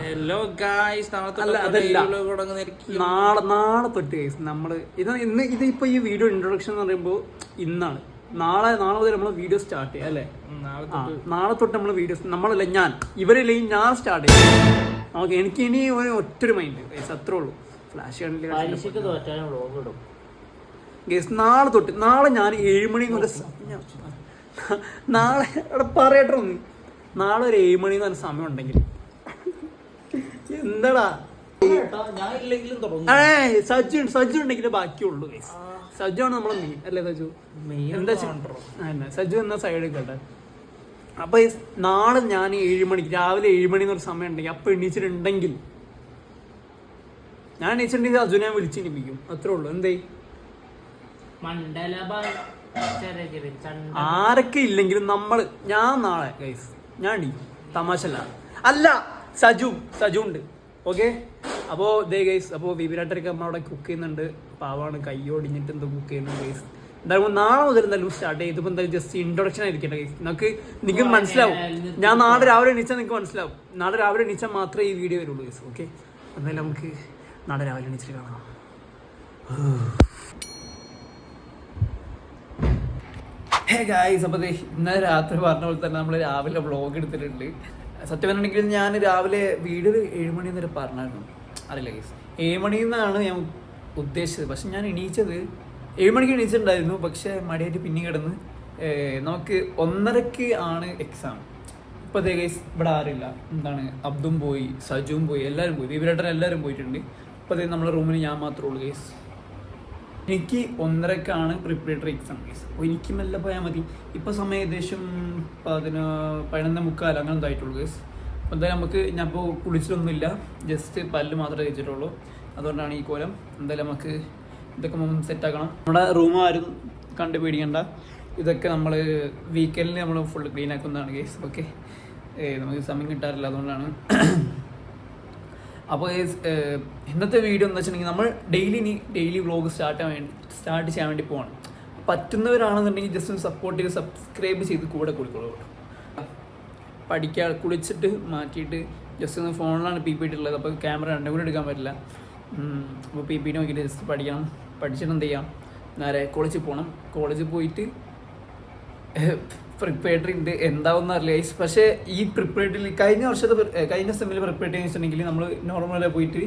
Hello guys നാളെ നാളെ തൊട്ട് ഗൈസ് നമ്മൾ ഇത് ഇന്ന് ഇത് ഇപ്പൊ ഈ വീഡിയോ ഇൻട്രൊഡക്ഷൻ എന്ന് പറയുമ്പോൾ ഇന്നാണ്. നാളെ നാളെ മുതൽ നമ്മൾ വീഡിയോ സ്റ്റാർട്ട് ചെയ്യാം അല്ലേ? നാളെ തൊട്ട്. നമ്മൾ വീഡിയോസ് നമ്മളല്ല ഞാൻ ഇവരല്ലേ ഞാൻ സ്റ്റാർട്ട് ചെയ്യും ഓക്കെ എനിക്ക് ഇനി ഒരു ഒറ്റൊരു മൈൻഡ് ഗൈസ് അത്രേ ഉള്ളൂ. ഫ്ലാഷ് കണ്ടില്ല? ഗൈസ് നാളെ തൊട്ട് നാളെ ഞാൻ ഏഴ് മണി എന്നൊരു സമയം നാളെ അവിടെ പറയട്ടെ ഒന്ന്. നാളെ ഒരു ഏഴ് മണി എന്ന് പറഞ്ഞ സമയം ഉണ്ടെങ്കിൽ എന്താടാ? ഞാൻ സജ്ജു സജ്ജു ഉണ്ടെങ്കിൽ ബാക്കിയുള്ളൂ സജ്ജു ആണ് നമ്മളെ മെയിൻ അല്ലേ സജ്ജു? എന്താ സജ്ജു എന്ന സൈഡ് കേട്ടെ അപ്പൊ നാളെ ഞാൻ ഏഴ് മണിക്ക് രാവിലെ ഏഴ് മണി എന്നൊരു സമയം ഉണ്ടെങ്കിൽ അപ്പൊ എണീച്ചിട്ടുണ്ടെങ്കിൽ ഞാൻ എണീച്ചിട്ടുണ്ടെങ്കിൽ അജുനെ വിളിച്ചെണിപ്പിക്കും അത്രേ ഉള്ളൂ. എന്തേ? മണ്ഡല ആരൊക്കെ ഇല്ലെങ്കിലും നമ്മൾ ഞാൻ നാളെ ഗൈസ് ഞാൻ തമാശല്ല അല്ല സജു സജു ഉണ്ട്. ഓക്കെ അപ്പോ ദേ ഗൈസ് അപ്പോ വിവിരാട്ടരൊക്കെ നമ്മൾ അവിടെ കുക്ക് ചെയ്യുന്നുണ്ട്. പാവാണ് കയ്യോടിഞ്ഞിട്ട് എന്തോ കുക്ക് ചെയ്യുന്നുണ്ട് ഗൈസ് എന്തായാലും നാളെ മുതൽ എന്തായാലും സ്റ്റാർട്ട് ചെയ്തപ്പോൾ എന്തായാലും ജസ്റ്റ് ഇൻട്രൊഡക്ഷൻ ആയിരിക്കട്ടെ ഗൈസ് നിങ്ങൾക്ക് നിങ്ങൾക്ക് മനസ്സിലാവും. ഞാൻ നാളെ രാവിലെ എണീച്ചാൽ നിങ്ങൾക്ക് മനസ്സിലാവും. നാളെ രാവിലെ എണീച്ചാൽ മാത്രമേ ഈ വീഡിയോ വരുള്ളൂ ഗൈസ് ഓക്കെ എന്നാലും നമുക്ക് നാളെ രാവിലെ എണീച്ചിട്ട് കാണാം. ഹേ ഗായ്സ് അപ്പോൾ ഇന്നലെ രാത്രി പറഞ്ഞ പോലെ തന്നെ നമ്മൾ രാവിലെ വ്ളോഗ് എടുത്തിട്ടുണ്ട്. സത്യം പറഞ്ഞിട്ടുണ്ടെങ്കിൽ ഞാൻ രാവിലെ വീട് ഏഴ് മണി വരെ പറഞ്ഞായിരുന്നു. അറിയില്ല കേസ് ഏഴ് മണിയിൽ നിന്നാണ് ഞാൻ ഉദ്ദേശിച്ചത്. പക്ഷെ ഞാൻ എണീച്ചത് ഏഴ് മണിക്ക് എണീച്ചിട്ടുണ്ടായിരുന്നു. പക്ഷെ മടിയായിട്ട് പിന്നെ കിടന്ന് നമുക്ക് ഒന്നരക്ക് ആണ് എക്സാം ഇപ്പോൾ അതേ കേസ് ഇവിടെ ആരില്ല എന്താണ്? അബ്ദും പോയി സജുവും പോയി എല്ലാവരും പോയി. ദീപരേട്ടൻ എല്ലാവരും പോയിട്ടുണ്ട്. ഇപ്പോൾ അതേ നമ്മുടെ റൂമിൽ ഞാൻ മാത്രമേ ഉള്ളൂ ഗൈസ് എനിക്ക് ഒന്നരക്കാണ് പ്രിപ്പറേറ്ററി എക്സാം ഫീസ് അപ്പോൾ എനിക്ക് മെല്ലെ പോയാൽ മതി. ഇപ്പോൾ സമയം ഏകദേശം പതിന പതിനൊന്ന് മുക്കാൽ അങ്ങനെ എന്തായിട്ടുള്ളൂ ഗസ് അപ്പോൾ എന്തായാലും നമുക്ക് ഞാൻ ഇപ്പോൾ കുളിച്ചിട്ടൊന്നുമില്ല. ജസ്റ്റ് പല്ല് മാത്രമേ കഴിച്ചിട്ടുള്ളൂ അതുകൊണ്ടാണ് ഈ കോലം. എന്തായാലും നമുക്ക് ഇതൊക്കെ മുമ്പ് സെറ്റാക്കണം നമ്മുടെ റൂം ആരും കണ്ടു പേടിക്കണ്ട ഇതൊക്കെ നമ്മൾ വീക്കെൻഡിൽ നമ്മൾ ഫുൾ ക്ലീൻ ആക്കുന്നതാണ് കേസ് ഓക്കെ നമുക്ക് സമയം കിട്ടാറില്ല. അതുകൊണ്ടാണ് അപ്പോൾ ഇന്നത്തെ വീഡിയോ എന്ന് വെച്ചിട്ടുണ്ടെങ്കിൽ നമ്മൾ ഡെയിലി ഇനി ഡെയിലി വ്ളോഗ് സ്റ്റാർട്ട് ചെയ്യാൻ വേണ്ടി സ്റ്റാർട്ട് ചെയ്യാൻ വേണ്ടി പോകണം പറ്റുന്നവരാണെന്നുണ്ടെങ്കിൽ ജസ്റ്റ് ഒന്ന് സപ്പോർട്ട് ചെയ്ത് സബ്സ്ക്രൈബ് ചെയ്ത് കൂടെ കൊടുക്കുള്ളൂ പഠിക്കാൻ കുളിച്ചിട്ട് മാറ്റിയിട്ട് ജസ്റ്റ് ഒന്ന് ഫോണിലാണ് പി പി ഉള്ളത് അപ്പോൾ ക്യാമറ രണ്ടും കൂടെ എടുക്കാൻ പറ്റില്ല. അപ്പോൾ പി പി നോക്കിയിട്ട് ജസ്റ്റ് പഠിക്കണം. പഠിച്ചിട്ട് എന്ത് ചെയ്യാം? നേരെ കോളേജിൽ പോകണം കോളേജിൽ പോയിട്ട് പ്രിപ്പറേറ്ററി ഉണ്ട്. എന്താവും അറിയില്ല. പക്ഷേ ഈ പ്രിപ്പയർഡ് കഴിഞ്ഞ വർഷത്തെ കഴിഞ്ഞ സെമ്മിൽ പ്രിപ്പറേറ്ററി വെച്ചിട്ടുണ്ടെങ്കിൽ നമ്മൾ നോർമലായി പോയിട്ട്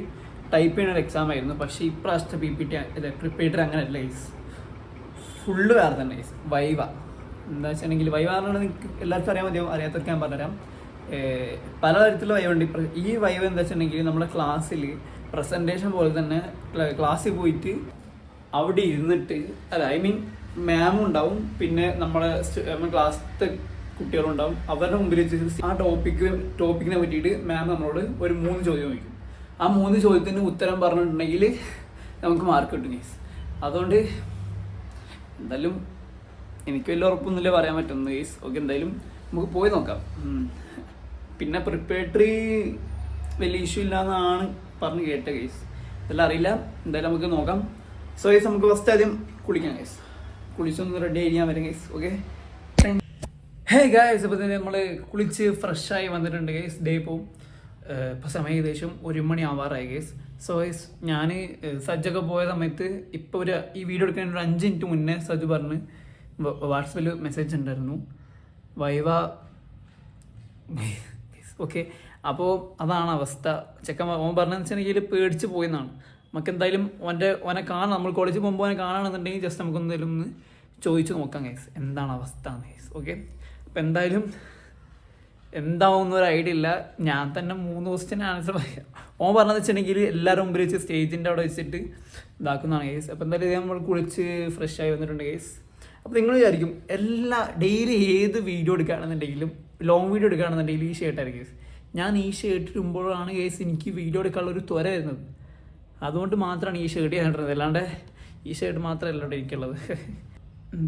ടൈപ്പ് ചെയ്യുന്ന ഒരു എക്സാം ആയിരുന്നു. പക്ഷേ ഇപ്രാവശ്യത്തെ പി പി ടി അല്ല അങ്ങനെ അല്ല ഗൈസ് ഫുള്ള് വേറെ തന്നെ ഗൈസ് വൈവ എന്താ വെച്ചിട്ടുണ്ടെങ്കിൽ വൈവ പറഞ്ഞാൽ നിങ്ങൾക്ക് എല്ലാവർക്കും അറിയാൻ മതിയാവും അറിയാത്തവർക്ക് ഞാൻ പറഞ്ഞുതരാം. പലതരത്തിലുള്ള വൈവ ഉണ്ട്. ഇപ്പ- ഈ വൈവ് എന്താ വെച്ചിട്ടുണ്ടെങ്കിൽ നമ്മുടെ ക്ലാസ്സിൽ പ്രസന്റേഷൻ പോലെ തന്നെ ക്ലാസ്സിൽ പോയിട്ട് അവിടെ ഇരുന്നിട്ട് അല്ല ഐ മീൻ മാമും ഉണ്ടാവും. പിന്നെ നമ്മളെ ക്ലാസ്സിലത്തെ കുട്ടികളുണ്ടാവും അവരുടെ മുമ്പിൽ ആ ടോപ്പിക്ക് ടോപ്പിക്കിനെ പറ്റിയിട്ട് മാം നമ്മളോട് ഒരു മൂന്ന് ചോദ്യം ചോദിക്കും. ആ മൂന്ന് ചോദ്യത്തിന് ഉത്തരം പറഞ്ഞിട്ടുണ്ടെങ്കിൽ നമുക്ക് മാർക്ക് കിട്ടും ഗീസ് അതുകൊണ്ട് എന്തായാലും എനിക്ക് വലിയ ഉറപ്പൊന്നുമില്ല പറയാൻ പറ്റുന്നത് ഗീസ് ഓക്കെ എന്തായാലും നമുക്ക് പോയി നോക്കാം. പിന്നെ പ്രിപ്പറേറ്ററി വലിയ ഇഷ്യൂ ഇല്ലാന്നാണ് പറഞ്ഞ് കേട്ട കേസ് ഇതെല്ലാം അറിയില്ല. എന്തായാലും നമുക്ക് നോക്കാം. സോ ഗൈസ് നമുക്ക് ഫസ്റ്റ് ആദ്യം കുളിക്കാം ഗൈസ് കുളിച്ചൊന്ന് റെഡി ആയി ഞാൻ വരാം ഗൈസ് ഓക്കെ ഹേ ഗൈസ് അപ്പോൾ തന്നെ നമ്മൾ കുളിച്ച് ഫ്രഷായി വന്നിട്ടുണ്ട് ഗൈസ് ഡേ ഇപ്പോൾ ഇപ്പോൾ സമയം ഏകദേശം ഒരു മണി ആവാറായി ഗൈസ് സോ ഗൈസ് ഞാൻ സജ്ജൊക്കെ പോയ സമയത്ത് ഇപ്പോൾ ഒരു ഈ വീഡിയോ എടുക്കുന്ന ഒരു അഞ്ച് മിനിറ്റ് മുന്നേ സജ്ജ് പറഞ്ഞ് വാട്സപ്പിൽ മെസ്സേജ് ഉണ്ടായിരുന്നു വൈവ ഓക്കെ അപ്പോൾ അതാണ് അവസ്ഥ. ചെക്കൻ ഓൻ പറഞ്ഞതെന്ന് വെച്ചിട്ടുണ്ടെങ്കിൽ പേടിച്ച് പോയെന്നാണ്. നമുക്ക് എന്തായാലും ഓന്റെ ഓനെ കാണാം നമ്മൾ കോളേജിൽ പോകുമ്പോൾ ഓനെ കാണുകയാണെന്നുണ്ടെങ്കിൽ ജസ്റ്റ് നമുക്ക് എന്തായാലും ഒന്ന് ചോദിച്ചു നോക്കാം ഗൈസ് എന്താണ് അവസ്ഥ ഗൈസ് ഓക്കെ അപ്പം എന്തായാലും എന്താവുന്ന ഒരു ഐഡിയ ഇല്ല. ഞാൻ തന്നെ മൂന്ന് ക്വസ്റ്റ്യൻ ആൻസർ പറയാം. ഓൻ പറഞ്ഞതെന്ന് വെച്ചിട്ടുണ്ടെങ്കിൽ എല്ലാവരും മുമ്പിൽ വെച്ച് സ്റ്റേജിന്റെ അവിടെ വെച്ചിട്ട് ഇതാക്കുന്നതാണ് കേസ് അപ്പോൾ എന്തായാലും നമ്മൾ കുളിച്ച് ഫ്രഷ് ആയി വന്നിട്ടുണ്ട് കേസ് അപ്പോൾ നിങ്ങൾ വിചാരിക്കും എല്ലാ ഡെയിലി ഏത് വീഡിയോ എടുക്കുകയാണെന്നുണ്ടെങ്കിലും ലോങ് വീഡിയോ എടുക്കുകയാണെന്നുണ്ടെങ്കിലും ഈ ഷർട്ടായിരിക്കും കേസ് ഞാൻ ഈ ഷർട്ട് ഇടുമ്പോഴാണ് കേസ് എനിക്ക് വീഡിയോ എടുക്കാനുള്ള ഒരു ത്വര വരുന്നത്. അതുകൊണ്ട് മാത്രമാണ് ഈ ഷർട്ട് ഇടുന്നത് അല്ലാണ്ട് ഈ ഷർട്ട് മാത്രമല്ല ഇവിടെ എനിക്കുള്ളത്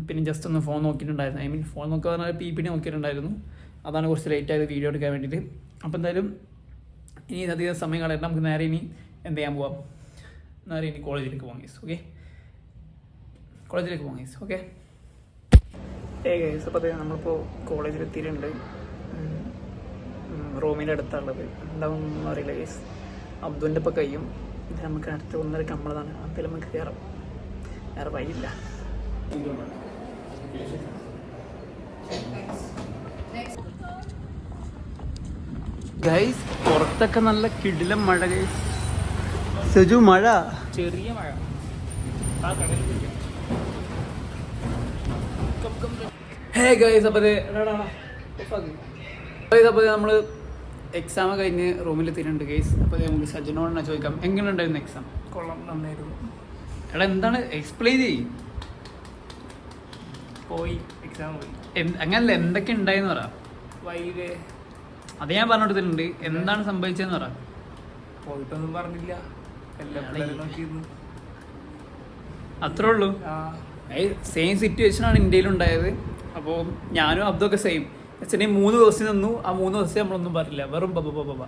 പിന്നെ ജസ്റ്റ് ഒന്ന് ഫോൺ നോക്കിയിട്ടുണ്ടായിരുന്നു. ഐ മീൻ ഫോൺ നോക്കുക പറഞ്ഞാൽ പി പി നോക്കിയിട്ടുണ്ടായിരുന്നു. അതാണ് കുറച്ച് ലേറ്റ് ആയത് വീഡിയോ എടുക്കാൻ വേണ്ടിയിട്ട്. അപ്പോൾ എന്തായാലും ഇനി അധികം സമയം കളയണ്ട. നമുക്ക് നേരെ ഇനി എന്ത് ചെയ്യാൻ പോവാം. നേരെ ഇനി കോളേജിലേക്ക് പോകാം ഗീസ് ഓക്കെ കോളേജിലേക്ക് പോകാം ഗീസ് ഓക്കെ ഏ ഗൈസ് അപ്പോൾ അതെ നമ്മളിപ്പോൾ കോളേജിൽ എത്തിയിട്ടുണ്ട്. റൂമിന്റെ അടുത്താണുള്ളത് എന്താവും അറിയില്ല ഗൈസ് അബ്ദുവിന്റെ ഇപ്പോൾ കഴിയും ഇത് നമുക്ക് അടുത്ത ഒന്നര കമ്പളതാണ് അതിൽ നമുക്ക് കയറാം വേറെ വഴിയില്ല. ഗൈസ് പുറത്തൊക്കെ നല്ല കിടിലം മഴ ഗൈസ് സജു മഴ? ചെറിയ മഴ. ഹേ ഗൈസ് അപ്പോൾ നമ്മൾ എക്സാം കഴിഞ്ഞ് റൂമിൽ തിരുണ്ട് കേസ് അപ്പോൾ നമുക്ക് സജിനോട് ചോദിക്കാം. എങ്ങനെ ഉണ്ടായിരുന്നു എക്സാം കൊള്ളാം നന്നായിരുന്നു. എടാ എന്താണ്? എക്സ്പ്ലെയിൻ ചെയ്യും. പോയി എക്സാം പോയി. അങ്ങനല്ല എന്തൊക്കെ ഉണ്ടായെന്ന് പറ. വൈകെ. അത് ഞാൻ പറഞ്ഞു കൊടുത്തിട്ടുണ്ട്. എന്താണ് സംഭവിച്ചതെന്ന് പറ. പോയിട്ടൊന്നും പറഞ്ഞില്ല. അത്രേ ഉള്ളൂ. സെയിം സിറ്റുവേഷൻ ആണ് ഇന്ത്യയിൽ ഉണ്ടായത് അപ്പോൾ ഞാനും അബ്ദൊക്കെ സെയിം വെച്ചിട്ടുണ്ടെങ്കിൽ മൂന്ന് ദിവസം നിന്നു. ആ മൂന്ന് ദിവസം നമ്മളൊന്നും പറഞ്ഞില്ല. വെറും ബബ ബബ ബബ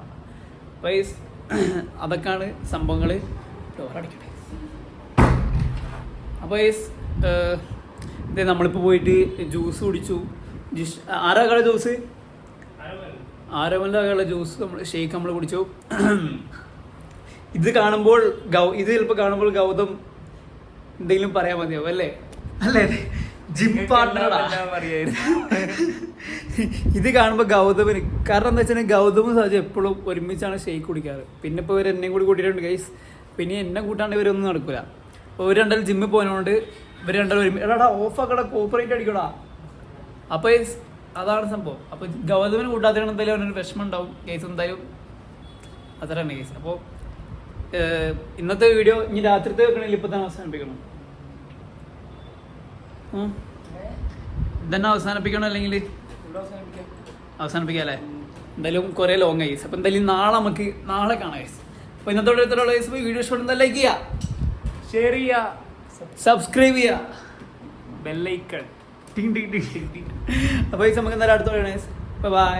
അതൊക്കെയാണ് സംഭവങ്ങൾ ഡോറടിക്കട്ടെ അപ്പോൾ പൈസ് ഇതേ നമ്മളിപ്പോൾ പോയിട്ട് ജ്യൂസ് കുടിച്ചു. ജിഷ് ആരാ കള ജ്യൂസ് കള ജ്യൂസ് നമ്മൾ ഷേക്ക് നമ്മൾ കുടിച്ചു. ഇത് കാണുമ്പോൾ ഗൗ ഇത് ചിലപ്പോൾ കാണുമ്പോൾ ഗൗതം എന്തെങ്കിലും പറയാൻ മതിയാവും അല്ലേ? അല്ലേ? ജിം പാർട്ട്ണറാ ഇത് കാണുമ്പോൾ ഗൗതമിന് കാരണം എന്താ വെച്ചാൽ ഗൗതമും സജ എപ്പോഴും ഒരുമിച്ചാണ് ഷെയ്ക്ക് കുടിക്കാറ്. പിന്നെ ഇപ്പോൾ ഇവർ എന്നെയും കൂടി കൂട്ടിയിട്ടുണ്ട് ഗൈസ് പിന്നെ എന്നെ കൂട്ടാണ്ട് ഇവരൊന്നും നടക്കില്ല അപ്പൊ ഇവർ രണ്ടാലും ജിമ്മിൽ പോകുന്നതുകൊണ്ട് ഇവർ രണ്ടാലും ഒരുമി എടാ ഓഫാക്കടാ കോപ്പറേറ്റ് അടിക്കടാ. അപ്പോൾ ഗൈസ് അതാണ് സംഭവം. അപ്പോൾ ഗൗതമിന് കൂട്ടാത്തതാണ് എന്തായാലും അവനൊരു വിഷമം ഉണ്ടാവും. ഗൈസ് എന്തായാലും അത്രയാണ് ഗൈസ് അപ്പോൾ ഇന്നത്തെ വീഡിയോ ഇനി രാത്രിത്തെ വെക്കണമെങ്കിൽ ഇപ്പൊ തന്നെ അവസാനിപ്പിക്കണം. ഇതന്നെ അവസാനിപ്പിക്കണം അല്ലെങ്കിൽ? അവസാനിപ്പിക്കാം അല്ലേ? എന്തായാലും കുറേ ലോങ് ആയി അപ്പം എന്തായാലും നാളെ നമുക്ക് നാളെ കാണാം ഗൈസ് അപ്പോൾ ഇന്നത്തോടെ എത്രയുള്ള ഗൈസ് വീഡിയോ ഇഷ്ടപ്പെടുന്ന ലൈക്ക് ചെയ്യുക. ഷെയർ ചെയ്യാ സബ്സ്ക്രൈബ് ചെയ്യുക. ബെല്ലൈക്കൺ ടിങ് ടിങ് ടിങ് ടിങ് ടിങ് അപ്പോൾ ഗൈസ് നമുക്ക് എന്തായാലും അടുത്തോടെ ഗൈസ് ബൈ